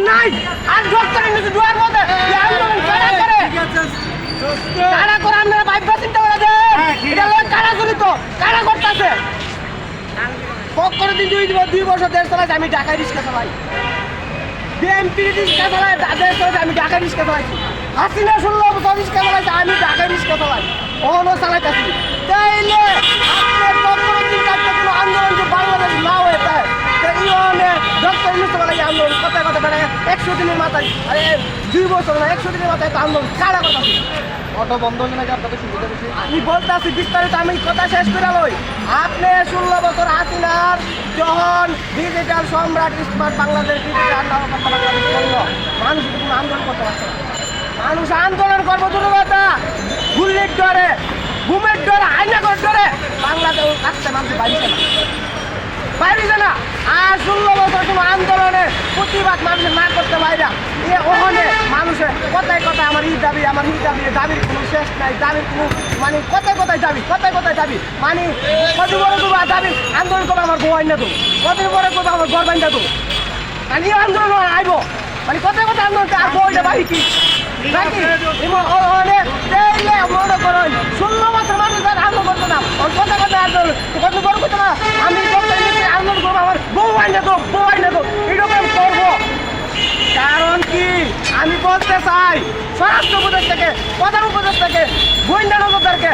নাই। আর doctor university দুয়ার মধ্যে। আন্দোলন কারা করে? কারা করে আপনারা ভাববা চিন্তা করে দেন? এটা লয় কারা জড়িত? কারা করতেছে? পক্ষরে দিন দুই দিব- দুই বছর দেশ চালাইছে আমি ঢাকায় রিক্সা চালাই। বিএমপি রিক্সা চালাই দেশ চালাইছে আমি ঢাকায় রিক্সা চালাইছি। হাসিনা ষোলো বছর রিক্সা চালাইছে আমি ঢাকায় রিক্সা চালাই। ওহনও চালাইতেছি। তাইলে আপনার পক্ষরে দিন কাটতে কোনো আন্দোলন আরে দুই বছর না একশো দিনের মাথায় আন্দোলন। কারা কথা অটো বন্ধ নাকি আপনাদের সুবিধা বেশি? আমি বলতে আছি বিস্তারিত আমি কথা শেষ করে লই। আপনি ষোলো বছর হাসিনার যখন ডিজিটাল সম্রাট স্মার্ট বাংলাদেশ ডিজিটাল মানুষ কোনো আন্দোলন করতে পারছে না। মানুষ আন্দোলন করব দুর্গতা গুল্লির ডরে ঘুমের ডরে আইনাগর ডরে বাংলাদেশ মানুষ না বাইরে না। আর ষোলো বছর কোনো আন্দোলনে প্রতিবাদ মানুষের না করতে বাইরে এ ওখানে মানুষের কথায় কথায় আমার ই দাবি, আমার ই দাবি দাবির কোনো শেষ নাই, দাবির কোনো মানে কথায় কথায় দাবি, কথায় কথায় দাবি। মানে কত বড় আর দাবি, আন্দোলন করব আমার বউ আইনা দেবো। কত বড় করব আমার গড় বাইনা দেবো। মানে এই আন্দোলন আইব। মানে কথায় কথায় আন্দোলন আর বাড়ি কি? নাকি? তেলে মনে করেন ষোলো বছর মানুষ আর আন্দোলন করতো না। কথা কথা কত বড় করতো না? আমি আন্দোলন করব আমার, বউ আইনা দো বউ আইনা দো এরকম করব। কারণ কি? আমি বলতে চাই, স্বরাষ্ট্র উপদেশ থেকে প্রধান উপদেশ থেকে গোয়েন্দা নজরদারকে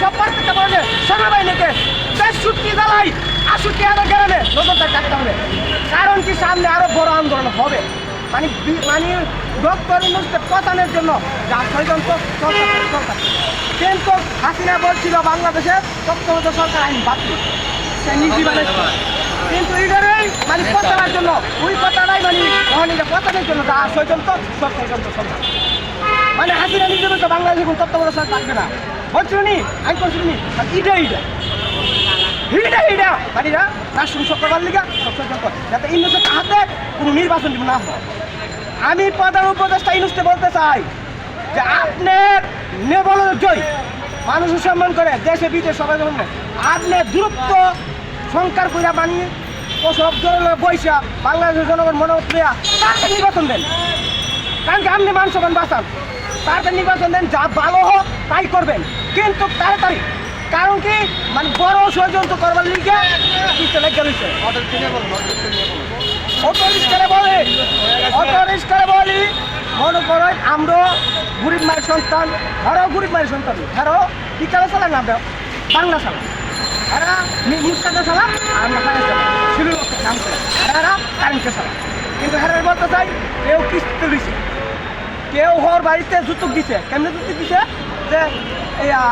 সব প্রত্যেকটা বলে সেনাবাহিনীকে তেষট্টি জ্বালাই আষট্টি হাজার গ্রামে নজরদার কাটতে হবে। কারণ কি? সামনে আরও বড় আন্দোলন হবে। মানে মানে ডক্টর ইউনুসকে পচানোর জন্য যা ষড়যন্ত্র সরকার কিন্তু হাসিনা বলছিল, বাংলাদেশে সপ্তমত সরকার আইন দিতে। সে নীতি কিন্তু এটারই মানে পচানোর জন্য ওই মানে এটা পচানোর জন্য ষড়যন্ত্র সব মানে হাসিনা নিজে বলছে বাংলাদেশে কোনো তত্ত্বাবধায়ক সরকার থাকবে না। নি আইন করছিল নি ইটা ইটা হিডা হিডা বাড়িরা রাষ্ট্র সরকার লিগা সব যাতে ইউনুসের হাতে কোনো নির্বাচন না হয়। আমি প্রধান উপদেষ্টা ইউনুসকে বলতে চাই যে আপনার নেবল জয় মানুষের সম্মান করে দেশে বিদেশে সবাই। আপনি দূরত্ব সংকার কইরা বানিয়ে ও সব ধরনের বৈশা বাংলাদেশের জনগণ মনে উঠলিয়া তাকে নির্বাচন দেন? কারণ কি আপনি মান সম্মান বাঁচান তাড়াতাড়ি নির্বাচন দেন, যা ভালো হোক, তাই করবেন। কিন্তু তাড়াতাড়ি। কারণ কি? মানে বড় ষড়যন্ত্র করবার লিগে কিছু লেগে রয়েছে অটো বলে অটো মনে করেন আমরা গরিব মায়ের সন্তান আরও গরিব মায়ের সন্তান। আরও কি চালা চালান আমরা? বাংলা চালা এরা মুস্কাতে চালা আর আমরা কারেন্ট চালা শুরু কাম করে। আর এরা কারেন্টকে চালা কিন্তু হেরার বলতে চাই কেউ কিস্তিতে দিছে। কেউ হর বাড়িতে জুতুক দিছে। কেমনে জুতুক দিছে? যে ইয়া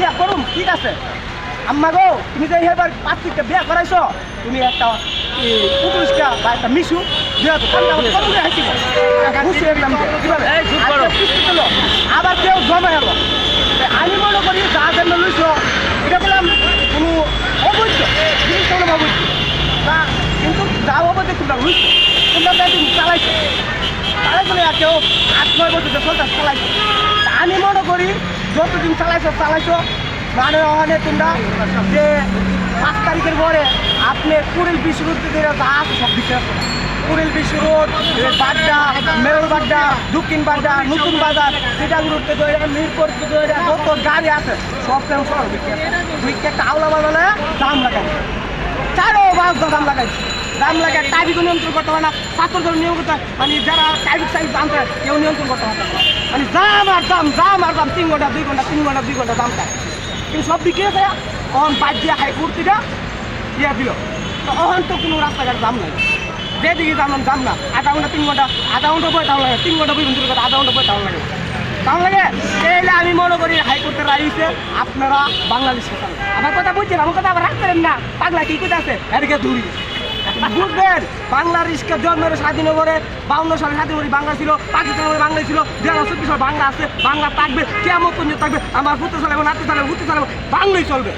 ইয়া করুন ঠিক আছে। আম্মা গো তুমি যে এবার পাত্রিকে বিয়া করাইছো তুমি একটা পুতুলিশকা বা একটা মিশু করে। আবার কেউ জমা হলো আমি মনে করি যা জন্য লইছো এটা বললাম কোনো অবৈধ জিনিসটা হলো অবৈধ তা কিন্তু যা অবৈধ তোমরা লইছো তোমরা কেউ? আট, নয় বছর চলতে চালাইছো। আমি মনে করি, যতদিন চালাইছো চালাইছো। মানে ওখানে তোমরা যে পাঁচ তারিখের পরে আপনি কুড়িল রোড থেকে যা আছে সব আসো। কুড়িল বিশ্ব রোড বাড্ডা মেরল বাড্ডা দক্ষিণ বাড্ডা নতুন বাজার সিটাগুড় থেকে ধরে মিরপুর থেকে ধরে যত গাড়ি আছে, সব কেন সব একটা আওলা বাজালে দাম লাগাই চারো বাস দাম লাগাইছে। দাম লাগায় ট্রাফিকও নিয়ন্ত্রণ করতে পারে না ছাত্রদের নিয়ম করতে মানে যারা ট্রাফিক সাইজ দাম দেয় কেউ নিয়ন্ত্রণ করতে পারে না। মানে দাম আর দাম দাম আর দাম তিন ঘণ্টা, দুই ঘণ্টা, তিন ঘণ্টা, দুই ঘণ্টা দাম দেয় কিন্তু সব হয়েছে অহন বাদ দিয়ে হাই কুর্তিটা ইয়ে দিল। তো অহন তো কোনো রাস্তাঘাট দাম নাই। যেদিকে দাম দাম না। আধা ঘণ্টা, তিন ঘণ্টা, আধা ঘণ্টা বই তাও লাগে। তিন ঘণ্টা বই ঘণ্টা আধা ঘণ্টা বই তাও লাগে। তাও লাগে? তাহলে আমি মনে করি হাইকোর্টের রায় হইছে, আপনারা বাংলাদেশ আমার কথা বুঝছেন, আমার কথা আবার রাখতেন না। পাগলা কি কথা আছে? এদিকে দূরি। বুঝবেন বাংলার ইস্কা জন্মের স্বাধীন করে বাউন্ন সালে স্বাধীন করে বাংলা ছিল পাকিস্তান করে বাংলা ছিল, দুই হাজার চব্বিশ সালে বাংলা আছে, বাংলা থাকবে কেমন পর্যন্ত থাকবে, আমার পুত্র চালাবো নাতি চালাবো পুত্র চালাবো বাংলাই চলবে।